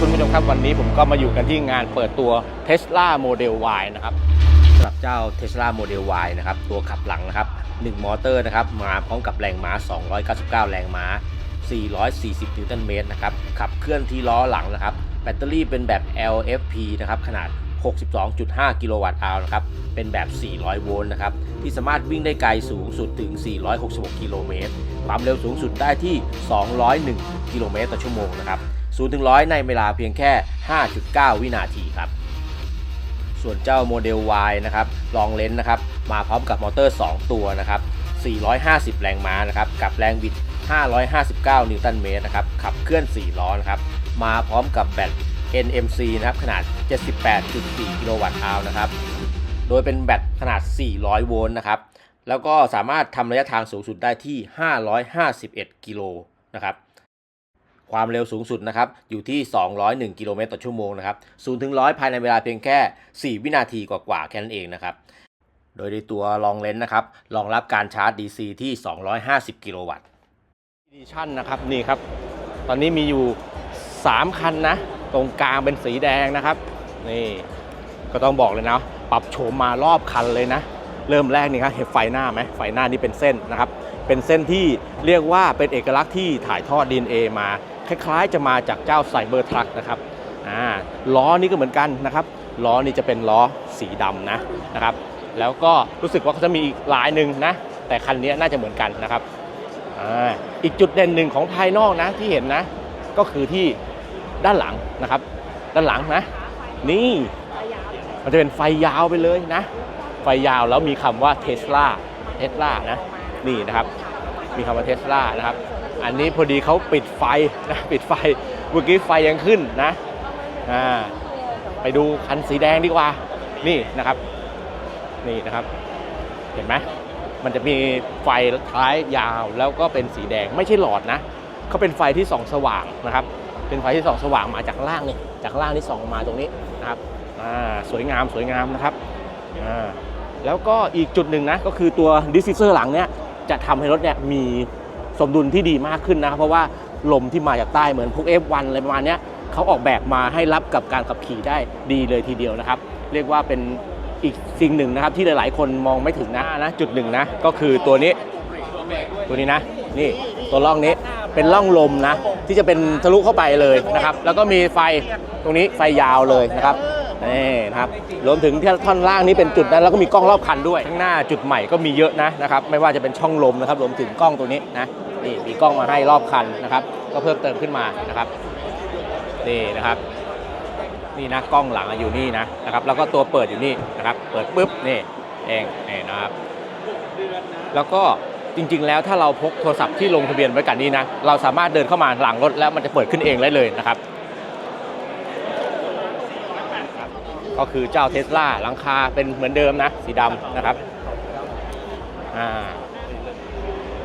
คุณผู้ชมครับวันนี้ผมก็มาอยู่กันที่งานเปิดตัว Tesla Model Y นะครับสำหรับเจ้า Tesla Model Y นะครับตัวขับหลังนะครับ1มอเตอร์นะครับมาพร้อมกับแรงม้า 299 แรงม้า 440 นิวตันเมตรนะครับขับเคลื่อนที่ล้อหลังนะครับแบตเตอรี่เป็นแบบ LFP นะครับขนาด 62.5 กิโลวัตต์อาวนะครับเป็นแบบ 400 โวลต์นะครับที่สามารถวิ่งได้ไกลสูงสุดถึง 466 กิโลเมตรความเร็วสูงสุดได้ที่ 201 กิโลเมตรต่อชั่วโมงนะครับ 0ถึง100 ในเวลาเพียงแค่ 5.9 วินาทีครับ ส่วนเจ้าโมเดล Y นะครับลองเลนส์นะครับ มาพร้อมกับมอเตอร์ 2 ตัวนะครับ 450 แรงม้านะครับ กับแรงบิด 559 นิวตันเมตรนะครับ ขับเคลื่อน 4 ล้อนะครับ มาพร้อมกับแบต NMC นะครับ ขนาด 78.4 กิโลวัตต์อาวนะครับ โดยเป็นแบตขนาด 400 โวลต์นะครับ แล้วก็สามารถทำระยะทางสูงสุดได้ที่ 551 กิโลนะครับ ความเร็วสูงสุดนะครับอยู่ที่ 201 กิโลเมตรต่อชั่วโมงนะครับ0ถึง100 ภายในเวลาเพียงแค่ 4 วินาทีกว่าๆแค่นั้นเองนะครับโดยในตัวลองเลนส์นะครับรองรับการชาร์จ DC ที่ 250 กิโลวัตต์ดิชั่นนะครับนี่ครับ ตอนนี้มีอยู่ 3 คันนะ ตรงกลางเป็นสีแดงนะครับ นี่ก็ต้องบอกเลยนะปรับโฉมมารอบคันเลยนะ เริ่มแรกนี่ครับเห็นไฟหน้าไหมไฟหน้านี่เป็นเส้นนะครับ เป็นเส้นที่เรียกว่าเป็นเอกลักษณ์ที่ถ่ายทอด DNA มา คล้ายๆ จะมาจากเจ้าไซเบอร์ทรัคนะครับอ่าล้อนี่ก็เหมือนกันนะครับล้อนี่จะเป็นล้อสีดำนะนะครับ แล้วก็รู้สึกว่าเขาจะมีอีกลายหนึ่งนะ แต่คันนี้น่าจะเหมือนกันนะครับอ่าอีกจุดเด่นหนึ่งของภายนอกนะที่เห็นนะ ก็คือที่ด้านหลังนะครับ ด้านหลังนะ นี่มันจะเป็นไฟยาวไปเลยนะ ไฟยาวแล้วมีคำว่าเทสลาเทสลานะ นี่นะครับ มีคำว่าเทสลานะครับ อันนี้พอดีเขาปิดไฟนะปิดไฟเมื่อกี้ไฟยังขึ้นนะอ่าไปดูคันสีแดงดีกว่า นี่นะครับ นี่นะครับ เห็นไหมมันจะมีไฟท้ายยาวแล้วก็เป็นสีแดงไม่ใช่หลอดนะเขาเป็นไฟที่ส่องสว่างนะครับ เป็นไฟที่ส่องสว่างมาจากล่างนี่จากล่างนี่ส่องมาตรงนี้นะครับอ่าสวยงามสวยงามนะครับอ่าแล้วก็อีกจุดหนึ่งนะก็คือตัวดิสซิเซอร์หลังเนี่ยจะทำให้รถเนี่ยมี สมดุลที่ดีมากขึ้นนะครับเพราะว่าลมที่มาจากใต้เหมือนพวก F1 อะไรประมาณนี้เขาออกแบบมาให้รับกับการขับขี่ได้ดีเลยทีเดียวนะครับ เรียกว่าเป็นอีกสิ่งหนึ่งนะครับที่หลาย ๆ คนมองไม่ถึงนะนะจุดหนึ่งนะก็คือตัวนี้ตัวนี้นะนี่ตัวล่องนี้เป็นล่องลมนะ ที่จะเป็นทะลุเข้าไปเลยนะครับ แล้วก็มีไฟตรงนี้ไฟยาวเลยนะครับนี่นะครับรวมถึงที่ท่อนล่างนี้เป็นจุดนั้นแล้วก็มีกล้องรอบคันด้วยข้างหน้าจุดใหม่ก็มีเยอะนะนะครับ ไม่ว่าจะเป็นช่องลมนะครับรวมถึงกล้องตัวนี้นะ นี่มีกล้องมาให้รอบคันนะครับ ก็เพิ่มเติมขึ้นมานะครับนี่นะครับ นี่นะกล้องหลังอยู่นี่นะนะครับ แล้วก็ตัวเปิดอยู่นี่นะครับ เปิดปุ๊บนี่เองนี่นะครับ แล้วก็จริง ๆ แล้วถ้าเราพกโทรศัพท์ที่ลงทะเบียนไว้กันนี้นะ เราสามารถเดินเข้ามาหลังรถแล้วมันจะเปิดขึ้นเองได้เลยนะครับ ก็คือเจ้าเทสลาหลังคาเป็นเหมือนเดิมนะ สีดำนะครับอ่า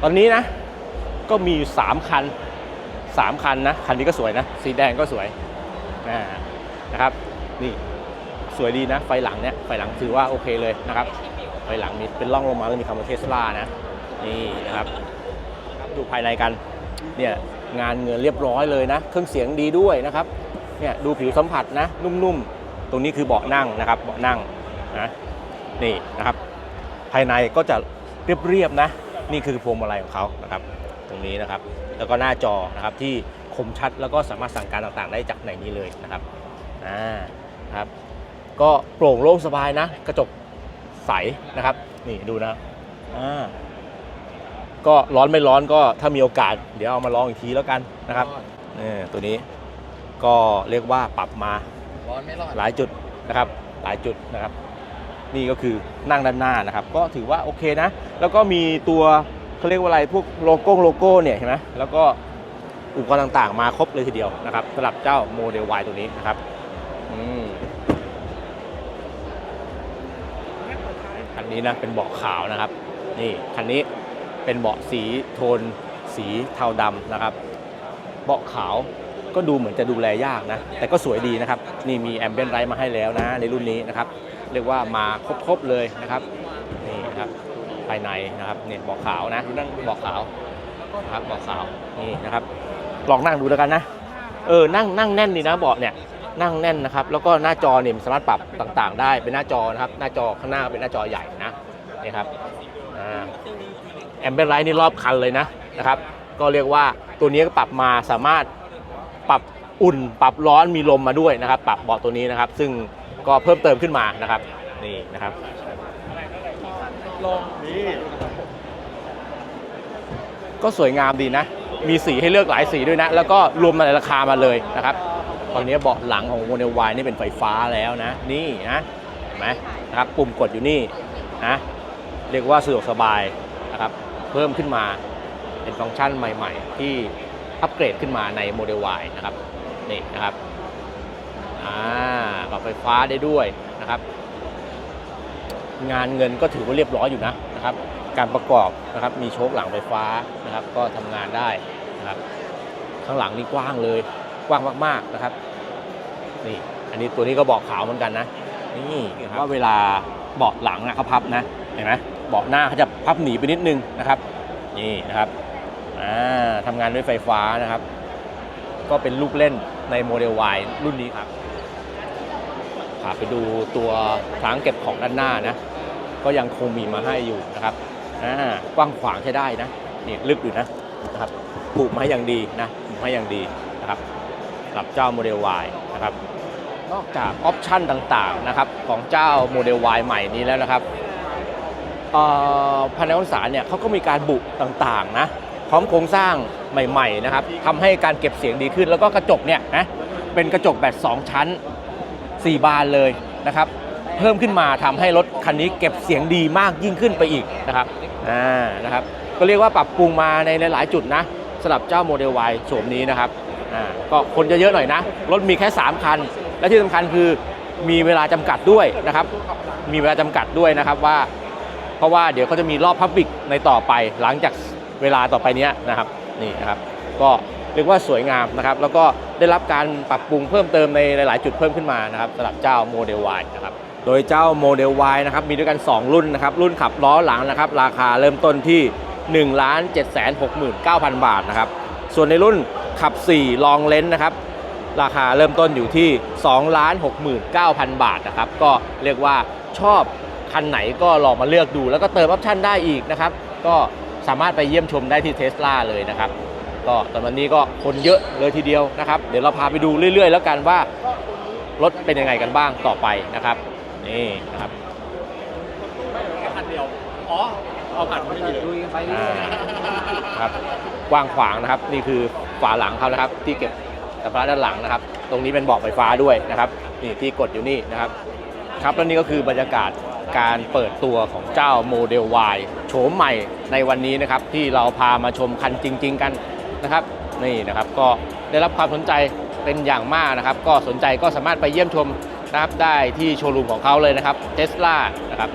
ตอนนี้นะ ก็มี 3 คัน 3 คันนะ คันนี้ก็สวยนะ สีแดงก็สวยนะครับ นี่สวยดีนะ ไฟหลังเนี่ย ไฟหลังถือว่าโอเคเลยนะครับ ไฟหลังมีเป็นร่องลงมาแล้วมีคำว่าเทสลานะ นี่นะครับ ดูภายในกัน เนี่ยงานเงินเรียบร้อยเลยนะ เครื่องเสียงดีด้วยนะครับ เนี่ยดูผิวสัมผัสนะ นุ่มๆ ตรงนี้คือเบาะนั่งนะครับ เบาะนั่งนะ นี่นะครับ ภายในก็จะเรียบๆนะ นี่คือพวงมาลัยของเขานะครับ ตรงนี้นะครับ แล้วก็หน้าจอนะครับที่คมชัดแล้วก็สามารถสั่งการต่างๆ ได้จากในนี้เลยนะครับอ่าครับ ก็โปร่งโล่งสบายนะ กระจกใสนะครับ นี่ดูนะอ่าก็ร้อนไม่ร้อนก็ถ้ามีโอกาส เดี๋ยวเอามาลองอีกทีแล้วกันนะครับนี่ตัวนี้ก็เรียกว่าปรับมาร้อนไม่ร้อนหลายจุดนะครับ หลายจุดนะครับ นี่ก็คือนั่งด้านหน้านะครับ ก็ถือว่าโอเคนะ แล้วก็มีตัวเขาเรียกว่าอะไรพวกโลโก้โลโก้เนี่ยเห็นไหมแล้วก็อุปกรณ์ต่างๆ มาครบเลยทีเดียวนะครับสำหรับเจ้าโมเดล Y ตัวนี้นะครับอืมคันนี้นะเป็นเบาะขาวนะครับ นี่คันนี้เป็นเบาะสีโทน สีเทาดำนะครับ เบาะขาวก็ดูเหมือนจะดูแลยากนะ แต่ก็สวยดีนะครับ นี่มีแอมเบียนไรมาให้แล้วนะในรุ่นนี้นะครับ เรียกว่ามาครบๆเลยนะครับนี่นะครับภายในนะครับเนี่ยเบาะขาวนะดูนั่งเบาะขาวนะครับเบาะขาวนี่นะครับลองนั่งดูแล้วกันนะเออนั่งนั่งแน่นดีนะเบาะเนี่ยนั่งแน่นนะครับ แล้วก็หน้าจอเนี่ยสามารถปรับต่างๆ ได้เป็นหน้าจอนะครับ หน้าจอข้างหน้าเป็นหน้าจอใหญ่นะนี่ครับแอมเบอร์ไลท์นี่รอบคันเลยนะนะครับ ก็เรียกว่าตัวนี้ก็ปรับมาสามารถปรับอุ่น ปรับร้อนมีลมมาด้วยนะครับ ปรับเบาะตัวนี้นะครับ ซึ่ง ก็เพิ่มเติมขึ้นมานะครับนี่นะครับก็สวยงามดีนะ มีสีให้เลือกหลายสีด้วยนะ แล้วก็รวมมาในราคามาเลยนะครับ ตอนนี้เบาะหลังของโมเดล Y นี่เป็นไฟฟ้าแล้วนะ นี่นะเห็นไหมนะครับ ปุ่มกดอยู่นี่นะเรียกว่าสะดวกสบายนะครับ เพิ่มขึ้นมาเป็นฟังก์ชันใหม่ ๆ ที่อัปเกรดขึ้นมาในโมเดล Y นะครับนี่นะครับอ่า ปรับไฟฟ้าได้ด้วยนะครับ งานเงินก็ถือว่าเรียบร้อยอยู่นะนะครับ การประกอบนะครับมีโชคหลังไฟฟ้านะครับ ก็ทำงานได้นะครับ ข้างหลังนี่กว้างเลยกว้างมากๆนะครับนี่อันนี้ตัวนี้ก็บาะขาวเหมือนกันนะนี่ว่าเวลาเบาะหลังนะเขาพับนะเห็นไหมเบาะหน้าเขาจะพับหนีไปนิดนึงนะครับ นี่นะครับอ่าทำงานด้วยไฟฟ้านะครับ ก็เป็นลูกเล่นในโมเดล Y รุ่นนี้ครับ พาไปดูตัวครั้งเก็บของด้านหน้านะ ก็ยังคงมีมาให้อยู่นะครับอ่ากว้างขวางใช้ได้นะนี่ลึกอยู่นะนะครับปูกมาอย่างดีนะปูกมาอย่างดีนะครับสำหรับเจ้าโมเดล Y นะครับนอกจากออปชันต่างๆนะครับของเจ้าโมเดล Y ใหม่นี้แล้วนะครับอ่อภายในองศาเนี่ยเขาก็มีการบุต่างๆนะพร้อมโครงสร้างใหม่ๆนะครับทำให้การเก็บเสียงดีขึ้น แล้วก็กระจกเนี่ยนะเป็นกระจกแบบ 2 ชั้น 4 บานเลยนะครับ เพิ่มขึ้นมาทำให้รถคันนี้เก็บเสียงดีมากยิ่งขึ้นไปอีกนะครับอ่านะครับก็เรียกว่าปรับปรุงมาในหลายๆจุดนะสำหรับเจ้าโมเดล Y โฉมนี้นะครับอ่าก็คนจะเยอะหน่อยนะ รถมีแค่ 3 คัน และที่สำคัญคือมีเวลาจำกัดด้วยนะครับ มีเวลาจำกัดด้วยนะครับว่า เพราะว่าเดี๋ยวเขาจะมีรอบพับบิกในต่อไปหลังจากเวลาต่อไปนี้นะครับนี่นะครับ ก็เรียกว่าสวยงามนะครับ แล้วก็ ได้รับการปรับปรุงเพิ่มเติมในหลาย ๆ จุดเพิ่มขึ้นมานะครับสำหรับเจ้าโมเดล Y นะครับโดยเจ้าโมเดล Y นะครับมีด้วยกัน 2 รุ่นนะครับรุ่นขับล้อหลังนะครับราคาเริ่มต้นที่ 1 7 6 9 0 0 0 บาทนะครับส่วนในรุ่นขับ 4 ลองเลนส์นะครับราคาเริ่มต้นอยู่ที่ 2 6 9 0 0 0 บาทนะครับก็เรียกว่าชอบคันไหนก็ลองมาเลือกดู แล้วก็เติมออปชั่นได้อีกนะครับก็สามารถไปเยี่ยมชมได้ที่เทสลาเลยนะครับ ก็ตอนวันนี้ก็คนเยอะเลยทีเดียวนะครับ เดี๋ยวเราพาไปดูเรื่อย ๆ แล้วกันว่ารถเป็นยังไงกันบ้างต่อไปนะครับนี่นะครับคันเดียวอ๋อเอาผ่านไม่มีเลยอ่าครับกว้างขวางนะครับ นี่คือฝาหลังเขานะครับ ที่เก็บสัมภาระด้านหลังนะครับ ตรงนี้เป็นเบาะไฟฟ้าด้วยนะครับนี่ที่กดอยู่นี่นะครับ ครับแล้วนี่ก็คือบรรยากาศการเปิดตัวของเจ้าโมเดล Y โฉมใหม่ในวันนี้นะครับ ที่เราพามาชมคันจริง ๆ กัน นะครับนี่นะครับก็ได้รับความสนใจเป็นอย่างมากนะครับ ก็สนใจก็สามารถไปเยี่ยมชมนะครับได้ที่โชว์รูมของเขาเลยนะครับเทสลานะครับ